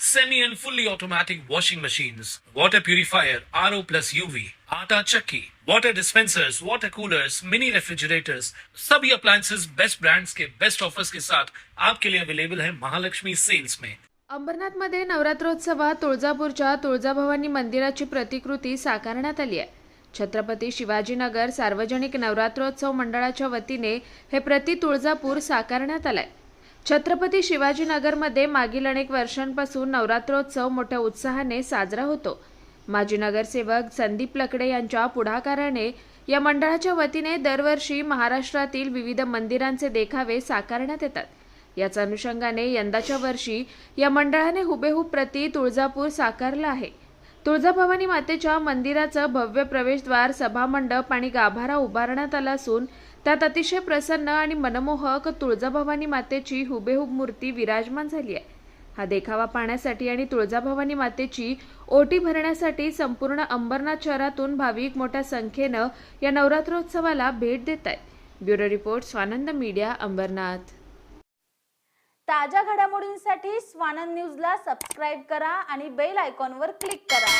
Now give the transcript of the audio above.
semi and fully automatic washing machines, water purifier, RO plus UV, आटा चक्की, water dispensers, water coolers, mini refrigerators, सभी appliances best brands के best offers के साथ आपके लिए अवेलेबल है महालक्ष्मी सेल्स में अंबरनाथमध्ये नवरात्रोत्सवात तुळजापूरच्या तुळजाभवानी मंदिराची प्रतिकृती साकारण्यात आली आहे. छत्रपती शिवाजीनगर सार्वजनिक नवरात्रोत्सव मंडळाच्या वतीने हे प्रति तुळजापूर साकारण्यात आलंय. छत्रपती शिवाजीनगरमध्ये मागील अनेक वर्षांपासून नवरात्रोत्सव मोठ्या उत्साहाने साजरा होतो. माजी नगरसेवक संदीप लकडे यांच्या पुढाकाराने या मंडळाच्या वतीने दरवर्षी महाराष्ट्रातील विविध मंदिरांचे देखावे साकारण्यात येतात. याच अनुषंगाने यंदाच्या वर्षी या मंडळाने हुबेहूब प्रति तुळजापूर साकारलं आहे. तुळजाभवानी मातेच्या मंदिराचं भव्य प्रवेशद्वार सभामंडप आणि गाभारा उभारण्यात आला असून त्यात अतिशय प्रसन्न आणि मनमोहक तुळजाभवानी मातेची हुबेहूब मूर्ती विराजमान झाली आहे. हा देखावा पाहण्यासाठी आणि तुळजाभवानी मातेची ओटी भरण्यासाठी संपूर्ण अंबरनाथ शहरातून भाविक मोठ्या संख्येनं या नवरात्रोत्सवाला भेट देत आहेत. Bureau report Swanand media Ambernath. ताज्या घडामोडींसाठी स्वानंद न्यूजला सबस्क्राईब करा आणि बेल आयकॉनवर क्लिक करा.